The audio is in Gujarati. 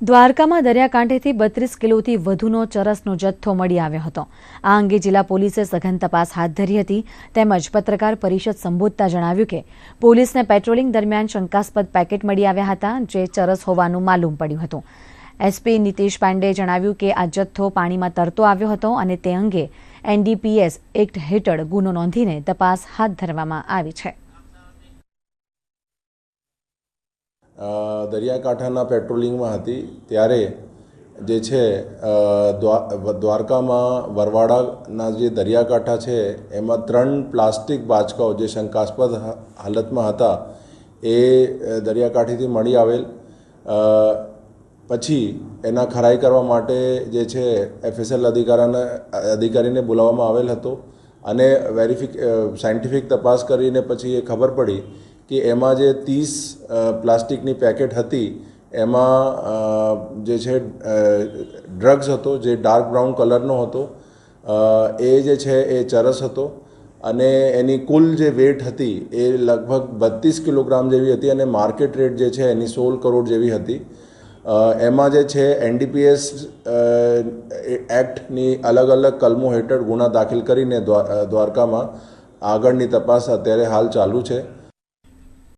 દ્વારકામાં દરિયાકાંઠેથી બત્રીસ કિલોથી વધુનો ચરસનો જથ્થો મળી આવ્યો હતો. આ અંગે જિલ્લા પોલીસે સઘન તપાસ હાથ ધરી હતી. તેમજ પત્રકાર પરિષદ સંબોધતા જણાવ્યું કે, પોલીસને પેટ્રોલિંગ દરમિયાન શંકાસ્પદ પેકેટ મળી આવ્યા હતા, જે ચરસ હોવાનું માલુમ પડ્યું હતું. એસપી નીતિશ પાંડેએ જણાવ્યું કે, આ જથ્થો પાણીમાં તરતો આવ્યો હતો અને તે અંગે એનડીપીએસ એક્ટ હેઠળ ગુનો નોંધીને તપાસ હાથ ધરવામાં આવી છે. દરિયાકાંઠાના પેટ્રોલિંગમાં હતી. ત્યારે જે છે દ્વારકામાં વરવાડાના જે દરિયાકાંઠા છે, એમાં ત્રણ પ્લાસ્ટિક બાચકાઓ જે શંકાસ્પદ હાલતમાં હતા, એ દરિયાકાંઠેથી મળી આવેલ. પછી એના ખરાઈ કરવા માટે જે છે એફએસએલ અધિકારીને અધિકારીને બોલાવવામાં આવેલ હતો અને વેરિફિક સાયન્ટિફિક તપાસ કરીને પછી એ ખબર પડી કે એમાં જે ત્રીસ પ્લાસ્ટિકની પેકેટ હતી, એમાં જે છે ડ્રગ્સ હતો, જે ડાર્ક બ્રાઉન કલરનો હતો એ જે છે, એ ચરસ હતો, અને એની કુલ જે વેટ હતી, એ લગભગ બત્રીસ કિલોગ્રામ જેવી હતી અને માર્કેટ રેટ જે છે, એની સોળ કરોડ જેવી હતી. એમાં જે છે એનડીપીએસ એક્ટની અલગ અલગ કલમો હેઠળ ગુના દાખલ કરીને દ્વા- દ્વારકામાં આગળની તપાસ અત્યારે હાલ ચાલુ છે.